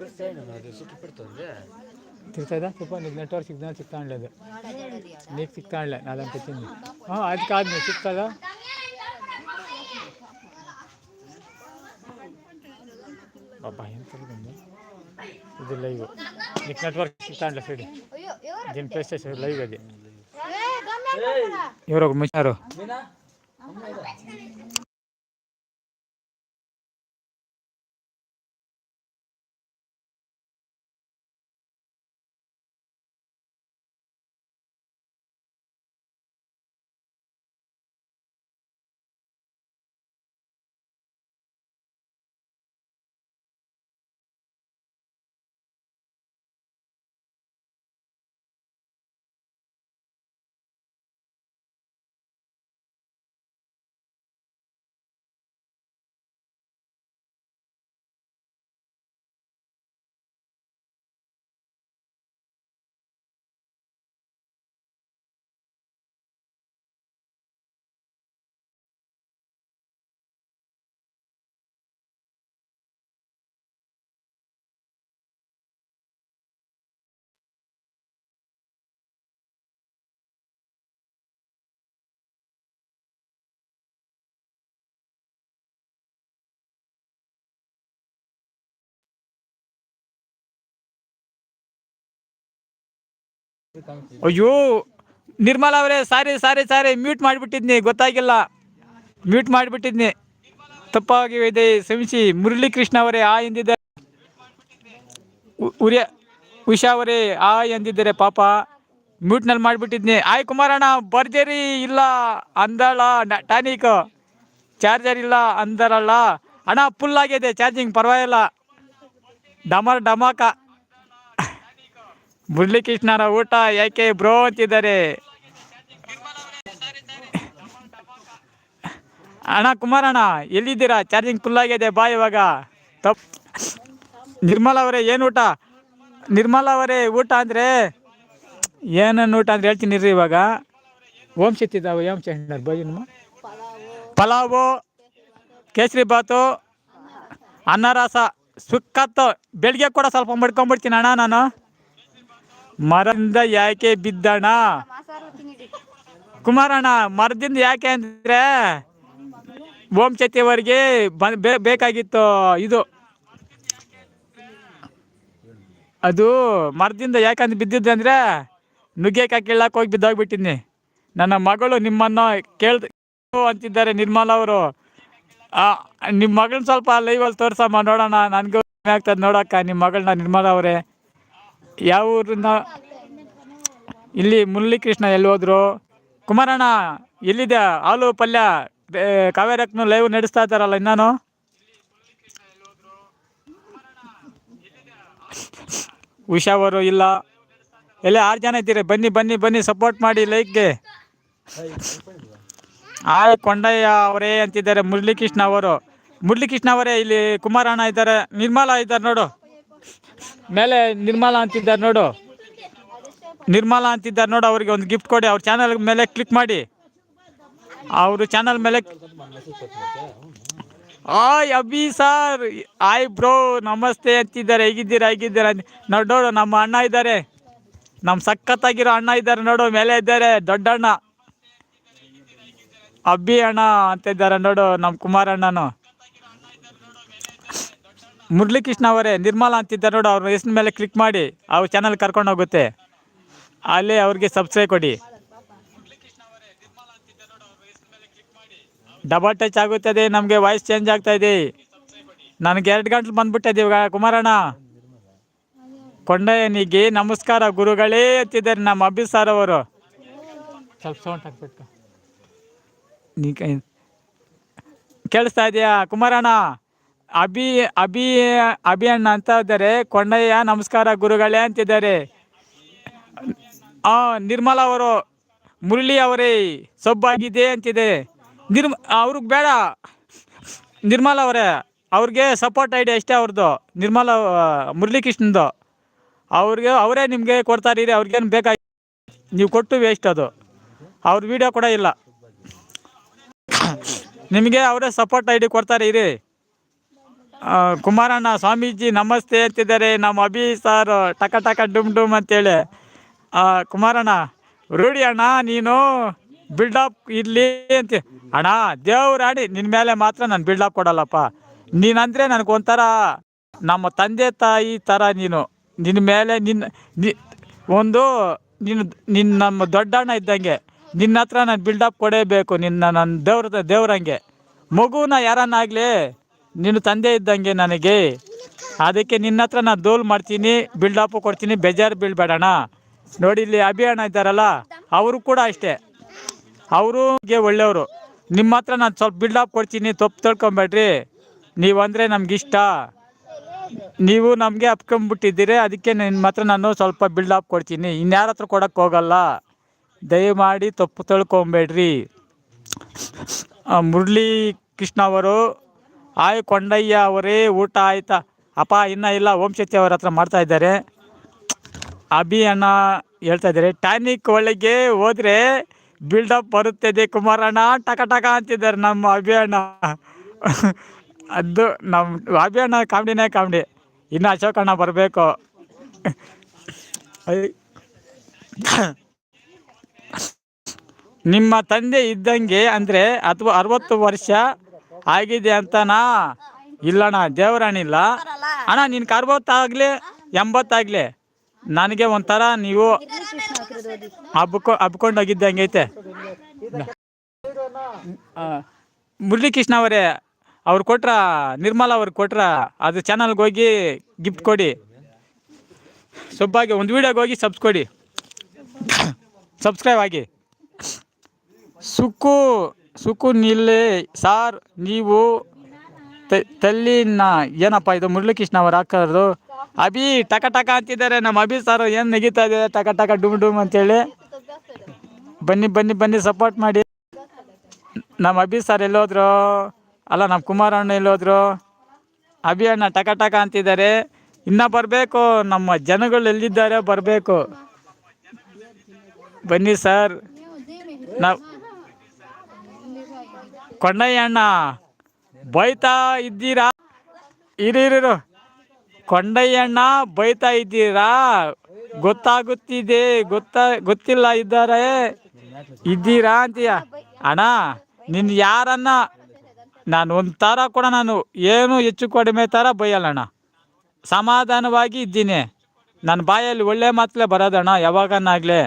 ಪ್ರಶ್ನೆ ಮಾಡೋದು ಸೂಪರ್ ತೊಂದ್ರೆ ತಿರ್ತಾ ಸ್ವಲ್ಪ ನಿಮ್ಗೆ ನೆಟ್ವರ್ಕ್ ಸಿಗ್ನಲ್ ಸಿಗ್ತಾ ಇಲ್ಲದು ನೀರು ಸಿಗ್ತಾ ಇಲ್ಲ ನಾಲ್ಕು ತಿಂದು ಹಾಂ ಅದಕ್ಕೆ ಆದ್ಮೇಲೆ ಸಿಗ್ತದ ಪಾಪ ಎಂತ ಇದು ಲೈವ್ ನಿಕ್ ನೆಟ್ವರ್ಕ್ ಸಿಗ್ತಾ ಇಲ್ಲ ಸೈಡ್ ದಿನ ಪ್ಲೇಸ್ ಸೈಡ್ ಲೈವ್ ಅದೇ ಇವ್ರೊಬ್ರು ಮುಚ್ಚಾರು ಅಯ್ಯೋ, ನಿರ್ಮಲಾ ಅವರೇ, ಸಾರಿ ಸಾರಿ ಸಾರಿ ಮ್ಯೂಟ್ ಮಾಡಿಬಿಟ್ಟಿದ್ನಿ, ಗೊತ್ತಾಗಿಲ್ಲ. ಮ್ಯೂಟ್ ಮಾಡಿಬಿಟ್ಟಿದ್ನಿ. ತಪ್ಪಾಗಿ ಇದೆ ಸಮಿಸಿ ಮುರಳಿ ಕೃಷ್ಣ ಅವರೇ, ಆ ಎಂದಿದ್ದಾರೆ ಉರಿಯ ಉಷಾ ಅವರೇ, ಆ ಎಂದಿದ್ದಾರೆ, ಪಾಪ. ಮ್ಯೂಟ್ನಲ್ಲಿ ಮಾಡಿಬಿಟ್ಟಿದ್ನಿ. ಆಯ್, ಕುಮಾರಣ್ಣ, ಬರ್ಜರಿ ಇಲ್ಲ ಅಂದಳ ಟಾನಿಕ್. ಚಾರ್ಜರ್ ಇಲ್ಲ, ಅಂದರಲ್ಲ. ಅಣ್ಣ ಫುಲ್ ಆಗಿದೆ ಚಾರ್ಜಿಂಗ್ ಪರವಾಗಿಲ್ಲ. ಡಮರ್, ಡಮಾಕ. ಮುರಳೀಕೃಷ್ಣರ ಊಟ ಯಾಕೆ ಬ್ರೋ ಅಂತಿದ್ದಾರೆ? ಅಣ್ಣ ಕುಮಾರಣ್ಣ ಎಲ್ಲಿದ್ದೀರಾ? ಚಾರ್ಜಿಂಗ್ ಫುಲ್ ಆಗಿದೆ, ಬಾ ಇವಾಗ. ತಪ್. ನಿರ್ಮಲಾ ಅವರೇ, ಏನು ಊಟ? ನಿರ್ಮಲಾ ಅವರೇ, ಊಟ ಅಂದರೆ ಏನನ್ನು ಊಟ ಅಂದ್ರೆ ಹೇಳ್ತೀನಿ ರೀ ಇವಾಗ. ಓಂ ಸಿತ್ತಿದ್ದಾವೆ ಓಂ ಚಂಡರ್ ಬೈ ಪಲಾವು, ಕೇಸರಿ ಬಾತು ಅನ್ನರಸ ಸುಕ್ಕತ್ತು. ಬೆಳಿಗ್ಗೆ ಕೂಡ ಸ್ವಲ್ಪ ಮಡ್ಕೊಂಬಿಡ್ತೀನಿ ಅಣ್ಣ ನಾನು. ಮರದಿಂದ ಯಾಕೆ ಬಿದ್ದಣ ಕುಮಾರಣ್ಣ, ಮರದಿಂದ ಯಾಕೆ ಅಂದ್ರೆ ಓಂ ಚತಿಯವರಿಗೆ ಬೇಕಾಗಿತ್ತು ಇದು. ಅದು ಮರದಿಂದ ಯಾಕಂದ್ರೆ ಬಿದ್ದಿದ್ದು ಅಂದ್ರೆ ನುಗ್ಗೆಕಾಯಿ ಕೀಳಕ್ಕೆ ಹೋಗಿ ಬಿದ್ದೋಗ್ಬಿಟ್ಟಿನಿ ನನ್ನ ಮಗಳು ನಿಮ್ಮನ್ನು ಕೇಳ್ದ ಅಂತಿದ್ದಾರೆ ನಿರ್ಮಲ ಅವರು. ನಿಮ್ಮ ಮಗಳನ್ನ ಸ್ವಲ್ಪ ಲೈವಲ್ಲಿ ತೋರ್ಸಮ್ಮ, ನೋಡೋಣ, ನನಗೂ ಆಗ್ತದೆ ನೋಡಕ್ಕ ನಿಮ್ಮ ಮಗಳನ್ನ ನಿರ್ಮಲ ಅವರೇ. ಯಾವ ಊರಿಂದ ಇಲ್ಲಿ ಮುರಳಿ ಕೃಷ್ಣ ಎಲ್ಲಿ ಹೋದ್ರು? ಕುಮಾರಣ್ಣ ಎಲ್ಲಿದೆ ಹಾಲು ಪಲ್ಯ ಕಾವೇರಕ್ಕನು ಲೈವ್ ನಡೆಸ್ತಾ ಇದ್ದಾರಲ್ಲ ಇನ್ನಾನು? ಉಷಾ ಅವರು ಇಲ್ಲ. ಎಲ್ಲ ಆರು ಜನ ಇದ್ದೀರಿ. ಬನ್ನಿ ಬನ್ನಿ ಬನ್ನಿ ಸಪೋರ್ಟ್ ಮಾಡಿ ಲೈಕ್ಗೆ ಆಯ್ ಕೊಂಡಯ್ಯ ಅವರೇ ಅಂತಿದ್ದಾರೆ ಮುರಳಿ ಕೃಷ್ಣ ಅವರು. ಮುರಳಿ ಕೃಷ್ಣ ಅವರೇ ಇಲ್ಲಿ ಕುಮಾರಣ್ಣ ಇದ್ದಾರೆ. ನಿರ್ಮಲಾ ಇದ್ದಾರೆ ನೋಡು. ಮೇಲೆ ನಿರ್ಮಲಾ ಅಂತಿದ್ದಾರೆ ನೋಡು. ನಿರ್ಮಲಾ ಅಂತಿದ್ದಾರೆ ನೋಡು, ಅವ್ರಿಗೆ ಒಂದು ಗಿಫ್ಟ್ ಕೊಡಿ. ಅವ್ರ ಚಾನಲ್ ಮೇಲೆ ಕ್ಲಿಕ್ ಮಾಡಿ. ಅವರು ಚಾನಲ್ ಮೇಲೆ hi Abhi sir hi bro ನಮಸ್ತೆ ಅಂತಿದ್ದಾರೆ. ಹೇಗಿದ್ದೀರಾ ಹೇಗಿದ್ದೀರಾ ನೋಡಿ ನೋಡು, ನಮ್ಮ ಅಣ್ಣ ಇದ್ದಾರೆ. ನಮ್ಮ ಸಖತ್ತಾಗಿರೋ ಅಣ್ಣ ಇದ್ದಾರೆ ನೋಡು, ಮೇಲೆ ಇದ್ದಾರೆ ದೊಡ್ಡ ಅಣ್ಣ ಅಬ್ಬಿ ಅಣ್ಣ ಅಂತ ಇದ್ದಾರೆ ನೋಡು ನಮ್ಮ ಕುಮಾರ್ ಅಣ್ಣನು ಮುರಳಿ ಕೃಷ್ಣ ಅವರೇ ನಿರ್ಮಲಾ ಅಂತಿದ್ದಾರೆ ನೋಡು ಅವ್ರ ಹೆಸರಿನ ಮೇಲೆ ಕ್ಲಿಕ್ ಮಾಡಿ ಅವ್ರ ಚಾನಲ್ ಕರ್ಕೊಂಡು ಹೋಗುತ್ತೆ. ಅಲ್ಲಿ ಅವ್ರಿಗೆ ಸಬ್ಸ್ಕ್ರೈಬ್ ಕೊಡಿ. ಡಬಲ್ ಟಚ್ ಆಗುತ್ತದೆ ನಮಗೆ ವಾಯ್ಸ್ ಚೇಂಜ್ ಆಗ್ತಾ ಇದೆ. ನನಗೆ ಎರಡು ಗಂಟಲು ಬಂದ್ಬಿಟ್ಟಿದೆ ಇವಾಗ ಕುಮಾರಣ್ಣ. ಕೊಂಡಯ್ಯನಿಗೆ ನಮಸ್ಕಾರ ಗುರುಗಳೇ ಅಂತಿದ್ದಾರೆ ನಮ್ಮ ಅಬ್ಬಿ ಸರ್ ಅವರು. ಸ್ವಲ್ಪ ಸೌಂಡ್ ಹಾಕ್ಬೇಕು. ನೀ ಕೈ ಕೇಳಿಸ್ತಾ ಇದೆಯಾ ಕುಮಾರಣ್ಣ? ಅಭಿ ಅಭಿ ಅಭಿ ಅಣ್ಣ ಅಂತ ಇದ್ದಾರೆ. ಕೊಂಡಯ್ಯ ನಮಸ್ಕಾರ ಗುರುಗಳೇ ಅಂತಿದ್ದಾರೆ. ಆ ನಿರ್ಮಲಾ ಅವರು ಮುರಳಿ ಅವರೇ ಸೊಬ್ಬಾಗಿದೆ ಅಂತಿದೆ. ನಿರ್ಮ ಅವ್ರಿಗೆ ಬೇಡ. ನಿರ್ಮಲಾ ಅವರೇ ಅವ್ರಿಗೆ ಸಪೋರ್ಟ್ ಐಡಿ ಅಷ್ಟೇ ಅವ್ರದ್ದು ನಿರ್ಮಲಾ ಆ, ಮುರಳಿ ಕೃಷ್ಣಂದು ಅವ್ರಿಗೆ ಅವರೇ ನಿಮಗೆ ಕೊಡ್ತಾರೆ ರೀ ಅವ್ರಿಗೇನು ಬೇಕಾಗಿ. ನೀವು ಕೊಟ್ಟು ವೇಸ್ಟ್ ಅದು. ಅವ್ರ ವಿಡಿಯೋ ಕೂಡ ಇಲ್ಲ. ನಿಮಗೆ ಅವರೇ ಸಪೋರ್ಟ್ ಐ ಡಿ ಕೊಡ್ತಾರೆ ಇರಿ. ಕುಮಾರಣ್ಣ ಸ್ವಾಮೀಜಿ ನಮಸ್ತೆ ಅಂತಿದ್ದಾರೆ. ನಮ್ಮ ಅಭಿ ಸರ್ ಟಕ ಟಕ ಡುಮ್ ಡುಮ್ ಅಂತೇಳಿ. ಕುಮಾರಣ್ಣ, ರೂಢಿ ಅಣ್ಣ, ನೀನು ಬಿಲ್ಡಪ್ ಇರಲಿ ಅಂತ. ಅಣ್ಣ ದೇವ್ರಾಡಿ ನಿನ್ನ ಮೇಲೆ ಮಾತ್ರ ನಾನು ಬಿಲ್ಡಪ್ ಕೊಡಲ್ಲಪ್ಪ. ನೀನಂದರೆ ನನಗೊಂಥರ ನಮ್ಮ ತಂದೆ ತಾಯಿ ಥರ ನೀನು. ನಿನ್ನ ಮೇಲೆ ನಿನ್ನ ಒಂದು ನಿನ್ನ ನಿನ್ನ ನಮ್ಮ ದೊಡ್ಡಣ್ಣ ಇದ್ದಂಗೆ ನಿನ್ನ ಹತ್ರ ನಾನು ಬಿಲ್ಡಪ್ ಕೊಡೇಬೇಕು. ನಿನ್ನ ನನ್ನ ದೇವ್ರ ದೇವ್ರಂಗೆ ಮಗುನ ಯಾರನ್ನಾಗಲಿ ನೀನು ತಂದೆ ಇದ್ದಂಗೆ ನನಗೆ. ಅದಕ್ಕೆ ನಿನ್ನ ಹತ್ರ ನಾನು ದೋಲ್ ಮಾಡ್ತೀನಿ ಬಿಲ್ಡಪ್ ಕೊಡ್ತೀನಿ, ಬೇಜಾರು ಬೀಳ್ಬೇಡಣ ನೋಡಿ, ಇಲ್ಲಿ ಅಭಿ ಇದ್ದಾರಲ್ಲ, ಅವರು ಕೂಡ ಅಷ್ಟೇ. ಅವ್ರಿಗೆ ಒಳ್ಳೆಯವರು. ನಿಮ್ಮ ಹತ್ರ ನಾನು ಸ್ವಲ್ಪ ಬಿಲ್ಡಪ್ ಕೊಡ್ತೀನಿ, ತಪ್ಪು ತಿಳ್ಕೊಬೇಡ್ರಿ. ನೀವಂದರೆ ನಮ್ಗಿಷ್ಟ. ನೀವು ನಮಗೆ ಅಪ್ಕೊಂಬಿಟ್ಟಿದ್ದೀರಿ, ಅದಕ್ಕೆ ನಿಮ್ಮ ಹತ್ರ ನಾನು ಸ್ವಲ್ಪ ಬಿಲ್ಡಪ್ ಕೊಡ್ತೀನಿ. ಇನ್ಯಾರ ಹತ್ರ ಕೊಡೋಕ್ಕೆ ಹೋಗಲ್ಲ. ದಯಮಾಡಿ ತಪ್ಪು ತಿಳ್ಕೊಬೇಡ್ರಿ. ಮುರಳಿ ಕೃಷ್ಣ ಅವರು ಆಯ್ ಕೊಂಡಯ್ಯ ಅವರೇ, ಊಟ ಆಯ್ತಾ? ಅಪ್ಪ, ಇನ್ನೂ ಇಲ್ಲ, ಓಂ ಶಕ್ತಿ ಅವ್ರ ಹತ್ರ ಮಾಡ್ತಾ ಇದ್ದಾರೆ. ಅಭಿ ಅಣ್ಣ ಹೇಳ್ತಾ ಇದ್ದಾರೆ ಟ್ಯಾನಿಕ್ ಒಳಗೆ ಹೋದ್ರೆ ಬಿಲ್ಡಪ್ ಬರುತ್ತದೆ ಕುಮಾರಣ್ಣ, ಟಕ ಟಕ ಅಂತಿದ್ದಾರೆ ನಮ್ಮ ಅಭಿ ಅಣ್ಣ. ಅದು ನಮ್ಮ ಅಭಿ ಅಣ್ಣ ಕಾಮಿಡಿನೇ ಕಾಮಿಡಿ. ಇನ್ನು ಅಶೋಕ್ ಅಣ್ಣ ಬರಬೇಕು. ನಿಮ್ಮ ತಂದೆ ಇದ್ದಂಗೆ ಅಂದರೆ ಅಥವಾ ಅರವತ್ತು ವರ್ಷ ಆಗಿದೆ ಅಂತನಾ ಇಲ್ಲಣ್ಣ, ದೇವರಾಣಿಲ್ಲ. ಅಣ್ಣ, ನಿನ್ ಕರ್ಬೋತಾಗ್ಲಿ, ಎಂಬತ್ತಾಗ್ಲಿ. ನನಗೆ ಒಂಥರ ನೀವು ಹಬ್ಕೊ ಹಬ್ಕೊಂಡು ಹಂಗೈತೆ. ಮುರಳೀಕೃಷ್ಣ ಅವರೇ, ಅವ್ರು ಕೊಟ್ರ, ನಿರ್ಮಲಾ ಅವ್ರಿಗೆ ಕೊಟ್ರ, ಅದು ಚಾನಲ್ಗೆ ಹೋಗಿ ಗಿಫ್ಟ್ ಕೊಡಿ. ಸೊಬ್ಬಾಗಿ, ಒಂದು ವೀಡಿಯೋಗೆ ಹೋಗಿ ಸಬ್ಸ್ ಕೊಡಿ. ಸಬ್ಸ್ಕ್ರೈಬ್ ಆಗಿ. ಸುಕ್ಕು ಸುಕ್ಕು ನಿಲ್ಲಿ ಸಾರ್, ನೀವು ತಲ್ಲಿನ ಏನಪ್ಪ ಇದು ಮುರಳೀಕೃಷ್ಣ ಅವ್ರು ಹಾಕೋದು ಅಭಿ ಟಕ ಟಕ ಅಂತಿದ್ದಾರೆ, ನಮ್ಮ ಅಭಿ ಸರ್ ಏನು ನೆಗಿತಾ ಇದೆ, ಟಕ ಟಕ ಡುಮ್ ಡುಮ್ ಅಂತೇಳಿ. ಬನ್ನಿ ಬನ್ನಿ ಬನ್ನಿ ಸಪೋರ್ಟ್ ಮಾಡಿ. ನಮ್ಮ ಅಭಿ ಸರ್ ಎಲ್ಲೋದ್ರು? ಅಲ್ಲ, ನಮ್ಮ ಕುಮಾರ ಅಣ್ಣ ಎಲ್ಲೋದ್ರು? ಅಭಿ ಅಣ್ಣ ಟಕ ಟಕ ಅಂತಿದ್ದಾರೆ. ಇನ್ನ ಬರಬೇಕು, ನಮ್ಮ ಜನಗಳು ಎಲ್ಲಿದ್ದಾರೆ, ಬರಬೇಕು. ಬನ್ನಿ ಸರ್. ನಾವು ಕೊಂಡಯ್ಯ ಅಣ್ಣ ಬೈತಾ ಇದ್ದೀರಾ? ಇರಿರು ಇರು, ಇರು. ಕೊಂಡಯ್ಯ ಅಣ್ಣ ಬೈತಾ ಇದ್ದೀರಾ? ಗೊತ್ತಾಗುತ್ತಿದೆ ಗೊತ್ತಾ ಗೊತ್ತಿಲ್ಲ ಇದ್ದಾರೆ. ಇದ್ದೀರಾ ಅಂತೀಯ? ಅಣ್ಣ ನಿನ್ ಯಾರನ್ನ? ನಾನು ಒಂದು ಥರ ಕೂಡ ನಾನು ಏನು ಹೆಚ್ಚು ಕಡಿಮೆ ಥರ ಬೈಯಲ್ಲಣ್ಣ ಸಮಾಧಾನವಾಗಿ ಇದ್ದೀನಿ. ನನ್ನ ಬಾಯಲ್ಲಿ ಒಳ್ಳೆ ಮಾತಲೇ ಬರೋದಣ್ಣ ಯಾವಾಗನ್ನಾಗಲೇ.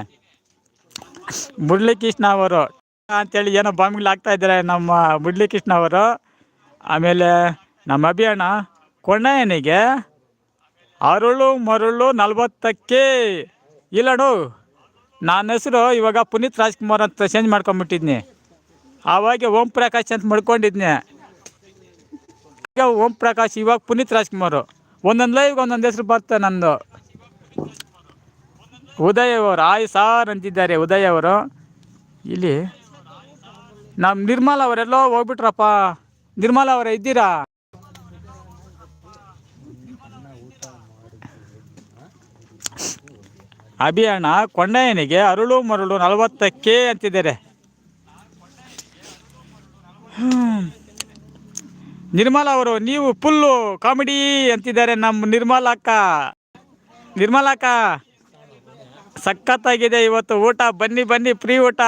ಮುರಳಿ ಕೃಷ್ಣ ಅವರು ಅಂತೇಳಿ ಏನೋ ಬಾಂಬ್ಗಳು ಹಾಕ್ತಾ ಇದ್ದಾರೆ ನಮ್ಮ ಮುರಳೀಕೃಷ್ಣ ಅವರು. ಆಮೇಲೆ ನಮ್ಮ ಅಭಿಯಣ್ಣ ಕೊಣ್ಣಯ್ಯನಿಗೆ ಅರುಳು ಮರುಳು ನಲ್ವತ್ತಕ್ಕೆ ಇಲ್ಲಡು. ನನ್ನ ಹೆಸರು ಇವಾಗ ಪುನೀತ್ ರಾಜ್ಕುಮಾರ್ ಅಂತ ಚೇಂಜ್ ಮಾಡ್ಕೊಂಬಿಟ್ಟಿದ್ನಿ. ಆವಾಗ ಓಂ ಪ್ರಕಾಶ್ ಅಂತ ಮಾಡ್ಕೊಂಡಿದ್ನಿ. ಈಗ ಓಂ ಪ್ರಕಾಶ್, ಇವಾಗ ಪುನೀತ್ ರಾಜ್ಕುಮಾರ್. ಒಂದೊಂದು ಲೈವ್ಗೆ ಒಂದೊಂದು ಹೆಸರು ಬರ್ತದೆ ನಂದು. ಉದಯ್ ಅವರು, ಆಯ್ ಸಾರ್ ಅಂತಿದ್ದಾರೆ ಉದಯ್ ಅವರು. ಇಲ್ಲಿ ನಮ್ಮ ನಿರ್ಮಲ ಅವರೆಲ್ಲೋ ಹೋಗ್ಬಿಟ್ರಪ್ಪ. ನಿರ್ಮಲ ಅವರೇ ಇದ್ದೀರಾ? ಅಭಿಯಾನ ಕೊಂಡಯ್ಯನಿಗೆ ಅರುಳು ಮರುಳು ನಲವತ್ತಕ್ಕೆ ಅಂತಿದ್ದಾರೆ. ನಿರ್ಮಲ ಅವರು, ನೀವು ಫುಲ್ಲು ಕಾಮಿಡಿ ಅಂತಿದ್ದಾರೆ ನಮ್ಮ ನಿರ್ಮಲ ಅಕ್ಕ. ನಿರ್ಮಲ ಅಕ್ಕ, ಸಖತ್ತಾಗಿದೆ ಇವತ್ತು ಊಟ. ಬನ್ನಿ ಬನ್ನಿ ಫ್ರೀ ಊಟ.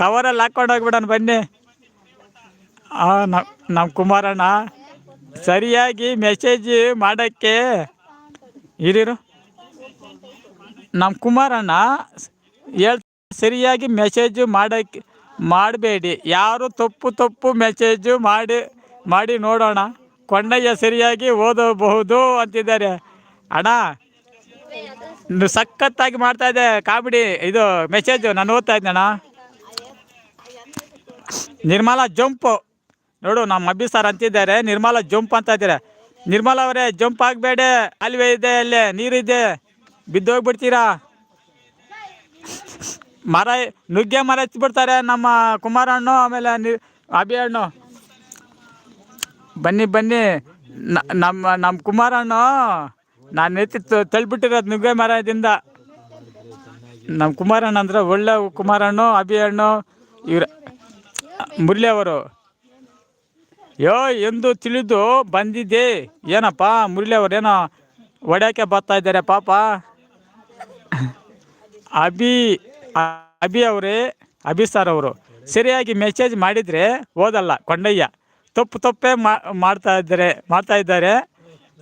ಕವರಲ್ಲಿ ಹಾಕೊಂಡು ಹೋಗ್ಬಿಡೋಣ ಬನ್ನಿ. ಹಾಂ ನಮ್ಮ ಕುಮಾರಣ್ಣ, ಸರಿಯಾಗಿ ಮೆಸೇಜ್ ಮಾಡೋಕ್ಕೆ ಇರಿರು. ನಮ್ಮ ಕುಮಾರಣ್ಣ ಹೇಳ್, ಸರಿಯಾಗಿ ಮೆಸೇಜ್ ಮಾಡೋಕ್ಕೆ, ಮಾಡಬೇಡಿ. ಯಾರು ತಪ್ಪು ತಪ್ಪು ಮೆಸೇಜು ಮಾಡಿ ಮಾಡಿ ನೋಡೋಣ. ಕೊಂಡಯ್ಯ ಸರಿಯಾಗಿ ಓದಬಹುದು ಅಂತಿದ್ದಾರೆ. ಅಣ್ಣ, ಸಖತ್ತಾಗಿ ಮಾಡ್ತಾ ಇದೆ ಕಾಮಿಡಿ, ಇದು ಮೆಸೇಜು ನಾನು ಓದ್ತಾ ಇದ್ದಣ್ಣ ನಿರ್ಮಲಾ ಜಂಪು. ನೋಡು, ನಮ್ಮ ಅಬ್ಬಿ ಸರ್ ಅಂತಿದ್ದಾರೆ. ನಿರ್ಮಲಾ ಜಂಪ್ ಅಂತ ಇದ್ದಾರೆ. ನಿರ್ಮಲಾ ಅವರೇ, ಜಂಪ್ ಆಗಬೇಡಿ. ಅಲ್ವೇ ಇದೆ ಅಲ್ಲೇ, ನೀರಿದೆ. ಬಿದ್ದೋಗ್ಬಿಡ್ತೀರಾ ಮರ, ನುಗ್ಗೆ ಮರ ಹಚ್ಬಿಡ್ತಾರೆ ನಮ್ಮ ಕುಮಾರಣ್ಣು ಆಮೇಲೆ ನಿ ಹಣ್ಣು ಬನ್ನಿ ಬನ್ನಿ. ನಮ್ಮ ನಮ್ಮ ನಮ್ಮ ಕುಮಾರಣ್ಣು ನಾನು ಎತ್ತಿ ತಳ್ಬಿಟ್ಟಿರೋದು ನುಗ್ಗೆ ಮರದಿಂದ. ನಮ್ಮ ಕುಮಾರಣ್ಣ ಅಂದ್ರೆ ಒಳ್ಳೆ ಕುಮಾರಣ್ಣು ಅಭಿ ಹಣ್ಣು ಇವ್ರ ಮುರಳಿ ಅವರು. ಯೋ, ಎಂದು ತಿಳಿದು ಬಂದಿದ್ದೆ. ಏನಪ್ಪ, ಮುರಳಿ ಅವರು ಏನೋ ಒಡ್ಯಾಕೆ ಬರ್ತಾ ಇದ್ದಾರೆ ಪಾಪ. ಅಭಿ ಅಭಿ ಅವರೇ, ಅಭಿ ಸರ್ ಅವರು. ಸರಿಯಾಗಿ ಮೆಸೇಜ್ ಮಾಡಿದರೆ ಓದಲ್ಲ, ಕೊಂಡಯ್ಯ. ತಪ್ಪು ತಪ್ಪೇ ಮಾಡ್ತಾ ಇದ್ದಾರೆ ಮಾಡ್ತಾ ಇದ್ದಾರೆ.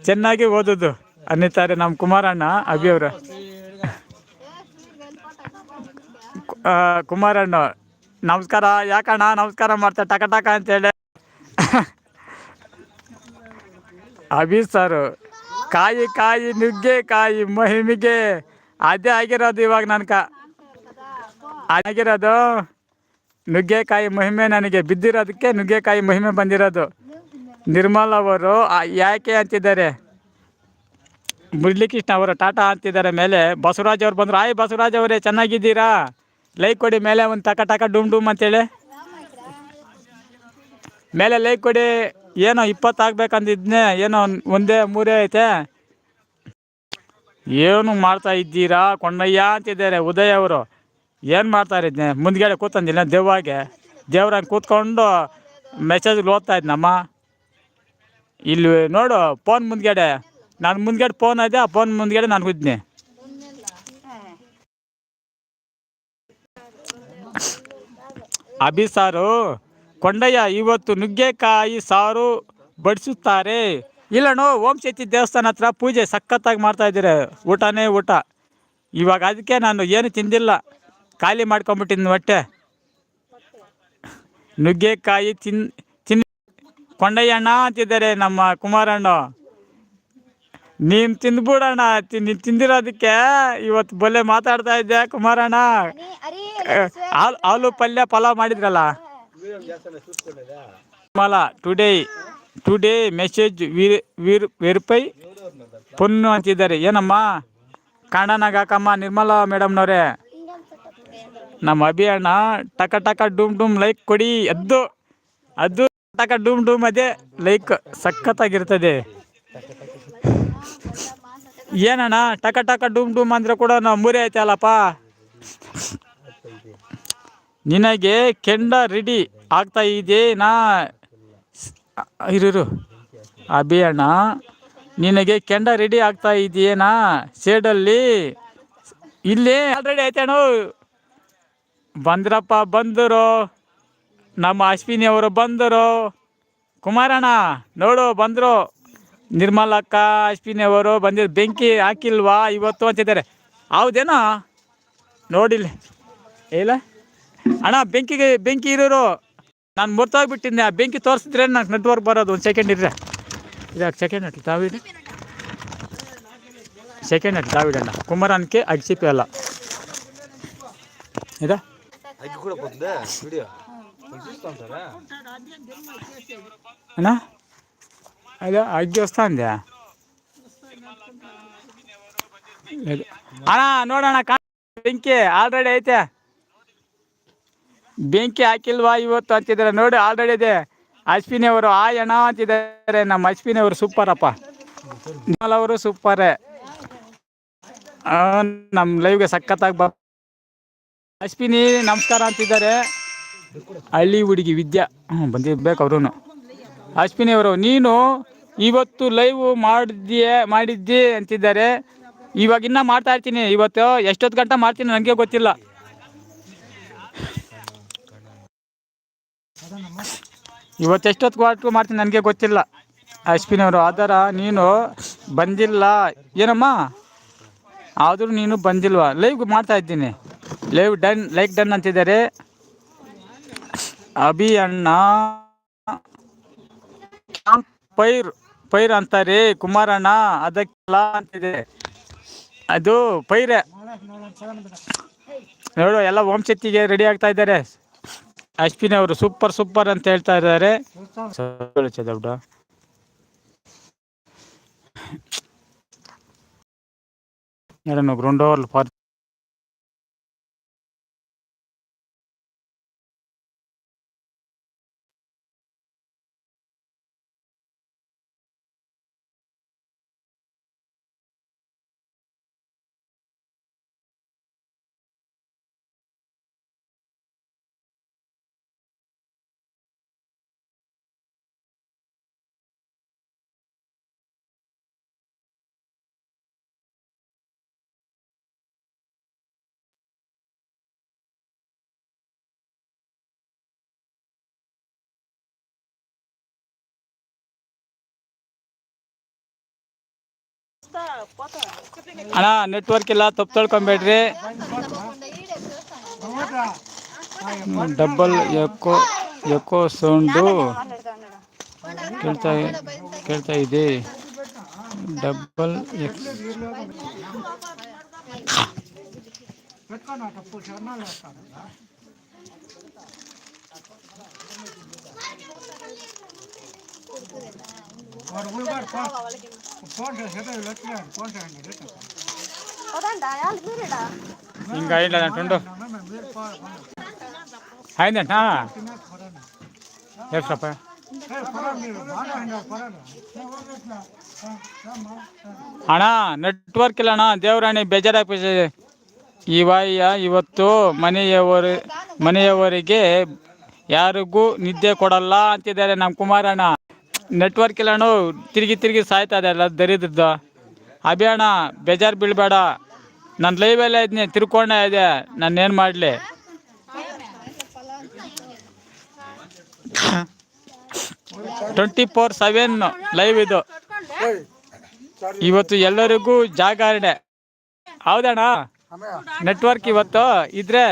ಚೆನ್ನಾಗಿ ಓದೋದು ಅನ್ನಿತಾರೆ ನಮ್ಮ ಕುಮಾರಣ್ಣ, ಅಭಿ ಅವರು. ಕುಮಾರಣ್ಣ ನಮಸ್ಕಾರ, ಯಾಕಣ್ಣ? ನಮಸ್ಕಾರ ಮಾಡ್ತಾ ಟಕ ಟಕ ಅಂತೇಳಿ ಅಭಿ ಸರ್, ಕಾಯಿ ಕಾಯಿ ನುಗ್ಗೆ, ಕಾಯಿ ಮಹಿಮಿಗೆ. ಅದೇ ಆಗಿರೋದು ಇವಾಗ ನನ್ಕ. ಆಗಿರೋದು ನುಗ್ಗೆಕಾಯಿ ಮಹಿಮೆ ನನಗೆ ಬಿದ್ದಿರೋದಕ್ಕೆ ನುಗ್ಗೆಕಾಯಿ ಮಹಿಮೆ ಬಂದಿರೋದು. ನಿರ್ಮಲ್ ಅವರು ಯಾಕೆ ಅಂತಿದ್ದಾರೆ? ಮುರಳಿಕೃಷ್ಣ ಅವರು ಟಾಟಾ ಅಂತಿದ್ದಾರೆ ಮೇಲೆ. ಬಸವರಾಜ್ ಅವ್ರು ಬಂದರು. ಆಯ್ ಬಸವರಾಜ್ ಅವರೇ, ಚೆನ್ನಾಗಿದ್ದೀರಾ? ಲೈಕ್ ಕೊಡಿ, ಮೇಲೆ ಒಂದು ಟಕ ಟಕ ಡೂಮ್ ಡೂಮ್ ಅಂತೇಳಿ. ಮೇಲೆ ಲೈಕ್ ಕೊಡಿ, ಏನೋ ಇಪ್ಪತ್ತು ಆಗ್ಬೇಕಂದಿದ್ನೆ ಏನೋ ಒಂದೇ ಮೂರೇ ಐತೆ. ಏನು ಮಾಡ್ತಾ ಇದ್ದೀರಾ ಕೊಂಡಯ್ಯ ಅಂತಿದ್ದಾರೆ ಉದಯ ಅವರು. ಏನು ಮಾಡ್ತಾ ಇದ್ದೆ ಮುಂದ್ಗಡೆ ಕೂತಂದಿಲ್ಲ, ದೆವ್ವಾಗೆ. ದೇವ್ರಂಗೆ ಕೂತ್ಕೊಂಡು ಮೆಸೇಜ್ಗಳು ಓದ್ತಾ ಇದ್ನಮ್ಮ ಇಲ್ಲಿ ನೋಡು ಫೋನ್ ಮುಂದ್ಗಡೆ. ನಾನು ಮುಂದ್ಗಡೆ ಫೋನ್ ಇದೆ ಆ ಫೋನ್ ಮುಂದ್ಗಡೆ ನಾನು ಕೂತ್ನಿ ಅಭಿ ಸಾರು ಕೊಂಡಯ್ಯ ಇವತ್ತು ನುಗ್ಗೆಕಾಯಿ ಸಾರು ಬಡಿಸುತ್ತಾರೆ. ಇಲ್ಲಣ್ಣು ಓಂ ಶಕ್ತಿ ದೇವಸ್ಥಾನ ಹತ್ರ ಪೂಜೆ ಸಖತ್ತಾಗಿ ಮಾಡ್ತಾ ಇದ್ದೀರ. ಊಟನೇ ಊಟ. ಇವಾಗ ಅದಕ್ಕೆ ನಾನು ಏನು ತಿಂದಿಲ್ಲ. ಖಾಲಿ ಮಾಡ್ಕೊಂಬಿಟ್ಟಿನಿ ಹೊಟ್ಟೆ. ನುಗ್ಗೆಕಾಯಿ ತಿನ್ ತಿನ್, ಕೊಂಡಯ್ಯಣ್ಣ ಅಂತಿದ್ದಾರೆ ನಮ್ಮ ಕುಮಾರಣ್ಣ. ನೀನು ತಿಂದ್ಬಿಡಣ್ಣ ನೀನು ತಿಂದಿರೋದಕ್ಕೆ ಇವತ್ತು ಬಲ್ಲೆ ಮಾತಾಡ್ತಾ ಇದ್ದೆ ಕುಮಾರಣ್ಣ? ಹಾಲು ಹಾಲು ಪಲ್ಯ ಪಲಾವ್ ಮಾಡಿದ್ರಲ್ಲ? ಮಾಲ ಟುಡೇ ಟುಡೇ ಮೆಸೇಜ್ ವೀರ್ ವೀರ್ ವೆರಿಫೈ ಪೊನ್ನು ಅಂತಿದ್ದಾರೆ. ಏನಮ್ಮ? ಕಾಣನಾಗಾಕಮ್ಮ ಹಾಕಮ್ಮ ನಿರ್ಮಲಾ ಮೇಡಮ್ನವ್ರೆ. ನಮ್ಮ ಅಭಿ ಅಣ್ಣ ಟಕ ಟಕ ಡೂಮ್ ಡೂಮ್ ಲೈಕ್ ಕೊಡಿ. ಅದ್ದು ಅದು ಟಕ ಡೂಮ್ ಡೂಮ್ ಅದೇ ಲೈಕ್ ಸಖತ್ತಾಗಿರ್ತದೆ. ಏನಣ್ಣ, ಟಕ ಟಕ ಡೂಮ್ ಡೂಮ್ ಅಂದ್ರೆ ಕೂಡ ನಾವು ಮೂರೇ ಐತೆ ಅಲ್ಲಪ್ಪ. ನಿನಗೆ ಕೆಂಡ ರೆಡಿ ಆಗ್ತಾ ಇದೆ ನಾ ಇರು ಅಭಿ ಅಣ್ಣ, ನಿನಗೆ ಕೆಂಡ ರೆಡಿ ಆಗ್ತಾ ಇದೆಯೇನಾ? ಸೇಡಲ್ಲಿ ಇಲ್ಲಿ ಆಲ್ರೆಡಿ ಐತೇಣು ಬಂದ್ರಪ್ಪ, ಬಂದರು. ನಮ್ಮ ಅಶ್ವಿನಿ ಅವರು ಬಂದರು. ಕುಮಾರಣ್ಣ, ನೋಡು, ಬಂದರು. ನಿರ್ಮಲಕ್ಕ ಅಶ್ವಿನಿ ಅವರು ಬಂದಿದ್ದು ಬೆಂಕಿ ಹಾಕಿಲ್ವಾ? ಇವತ್ತು ಅಂತಿದ್ದಾರೆ. ಹೌದೇನೋ? ನೋಡಿಲ್ಲ. ಇಲ್ಲ? ಅಣ್ಣ ಬೆಂಕಿಗೆ ಬೆಂಕಿ ಇರೋರು ನಾನು ಮುರ್ತಾಗ್ಬಿಟ್ಟಿದ್ದೆ. ಆ ಬೆಂಕಿ ತೋರಿಸಿದ್ರೆ ನಂಗೆ ನೆಟ್ವರ್ಕ್ ಬರೋದು. ಒಂದು ಸೆಕೆಂಡ್ ಇದ್ರೆ ಇದು ಸೆಕೆಂಡ್ ಅಟ್ಲಿ ತಾವಿಡಿ ಸೆಕೆಂಡ್ ಅಟ್ಲಿ ತಾವಿಡಣ್ಣ ಕುಮಾರನ್ಕೆ ಅಗ್ಸಿಪಿ ಅಲ್ಲ. ಇದಾ? ಅಣ್ಣ? ಅದ ಅಜ್ಜಿ ಹೊಸ್ತ ಅಣ್ಣ ನೋಡೋಣ ಬೆಂಕಿ ಆಲ್ರೆಡಿ ಐತೆ. ಬೆಂಕಿ ಹಾಕಿಲ್ವಾ ಇವತ್ತು ಅಂತಿದ್ದಾರೆ. ನೋಡಿ ಆಲ್ರೆಡಿ ಇದೆ. ಅಶ್ವಿನಿ ಅವರು ಆ ಎಣ ಅಂತಿದ್ದಾರೆ. ನಮ್ಮ ಅಶ್ವಿನಿ ಅವರು ಸೂಪರಪ್ಪ. ನಿರ್ಮಲ್ ಅವರು ಸೂಪರೇ. ನಮ್ಮ ಲೈವ್ಗೆ ಸಖತ್ತಾಗಿ ಬ ಅಶ್ವಿನಿ, ನಮಸ್ಕಾರ ಅಂತಿದ್ದಾರೆ. ಹಳ್ಳಿ ಹುಡುಗಿ ವಿದ್ಯಾ. ಹ್ಞೂ ಬಂದಿರ್ಬೇಕು ಅವರು ಅಶ್ವಿನಿ ಅವರು ನೀನು ಇವತ್ತು ಲೈವ್ ಮಾಡಿದ್ಯೆ, ಮಾಡಿದ್ದಿ ಅಂತಿದ್ದಾರೆ. ಇವಾಗ ಮಾಡ್ತಾ ಇರ್ತೀನಿ. ಇವತ್ತು ಎಷ್ಟೊತ್ತು ಗಂಟೆ ಮಾಡ್ತೀನಿ ನನಗೆ ಗೊತ್ತಿಲ್ಲ. ಇವತ್ತು ಎಷ್ಟೊತ್ತು ವಾಟು ಮಾಡ್ತೀನಿ ನನಗೆ ಗೊತ್ತಿಲ್ಲ. ಅಶ್ವಿನಿ ಅವರು ಆದರ ನೀನು ಬಂದಿಲ್ಲ. ಏನಮ್ಮ? ಆದರೂ ನೀನು ಬಂದಿಲ್ವಾ? ಲೈವ್ ಮಾಡ್ತಾ ಇದ್ದೀನಿ. ಲೈವ್ ಡನ್ ಲೈಕ್ ಡನ್ ಅಂತಿದ್ದಾರೆ. ಅಭಿ ಅಣ್ಣ, ಪೈರ್. ಪೈರ್ ಅಂತಾರೆ ಕುಮಾರಣ್ಣ, ಅದಕ್ಕೆಲ್ಲ ಅಂತಿದೆ. ಅದು ಪೈರೆ. ನೋಡು, ಎಲ್ಲ ವಂಶತಿಗೆ ರೆಡಿ ಆಗ್ತಾ ಇದ್ದಾರೆ. ಅಶ್ವಿನಿ ಅವರು ಸೂಪರ್ ಸೂಪರ್ ಅಂತ ಹೇಳ್ತಾ ಇದ್ದಾರೆ. ದೊಡ್ಡ ಗ್ರೌಂಡ್ ಫಾರ್ ಅಣ್ಣ ನೆಟ್ವರ್ಕ್ ಇಲ್ಲ ತಪ್ಪು ತೊಳ್ಕೊಬೇಡ್ರಿ. ಡಬ್ಬಲ್ ಎಕೋ ಎಕೋ ಸೌಂಡು ಕೇಳ್ತಾ ಕೇಳ್ತಾ ಇದೆ. ಡಬ್ಬಲ್ ಎಕ್ಸ್ ఇంకా అయిందా అంటుండు అయిందంట చెప్పప్ప ಅಣ್ಣ ನೆಟ್ವರ್ಕ್ ಇಲ್ಲ ಅಣ್ಣ ದೇವರಾಣಿ ಬೇಜಾರಾಗ್ಬಿಟ್ಟಿದೆ ಇವಾಯ ಇವತ್ತು ಮನೆಯವರ ಮನೆಯವರಿಗೆ ಯಾರಿಗೂ ನಿದ್ದೆ ಕೊಡಲ್ಲ ಅಂತಿದ್ದಾರೆ ನಮ್ಮ ಕುಮಾರಣ್ಣ ನೆಟ್ವರ್ಕ್ ಇಲ್ಲ ಅಣ್ಣ ತಿರುಗಿ ತಿರುಗಿ ಸಾಯ್ತಾ ಇದೆ ಎಲ್ಲ ದರಿದ್ರದ್ದು. ಅಭಿ ಅಣ್ಣ ಬೇಜಾರು ಬೀಳಬೇಡ. ನನ್ನ ಲೈವಲ್ಲೇ ಇದ್ನಿ ತಿರ್ಕೊಂಡೇ ಇದೆ. ನಾನೇನು ಮಾಡಲಿ? ಟ್ವೆಂಟಿ ಫೋರ್ ಸೆವೆನ್ ಲೈವ್ ಇದು. ಇವತ್ತು ಎಲ್ಲರಿಗೂ ಜಾಗರಣೆ ಹೌದಣ್ಣ? ನೆಟ್ವರ್ಕ್ ಇವತ್ತು ಇದ್ರೆ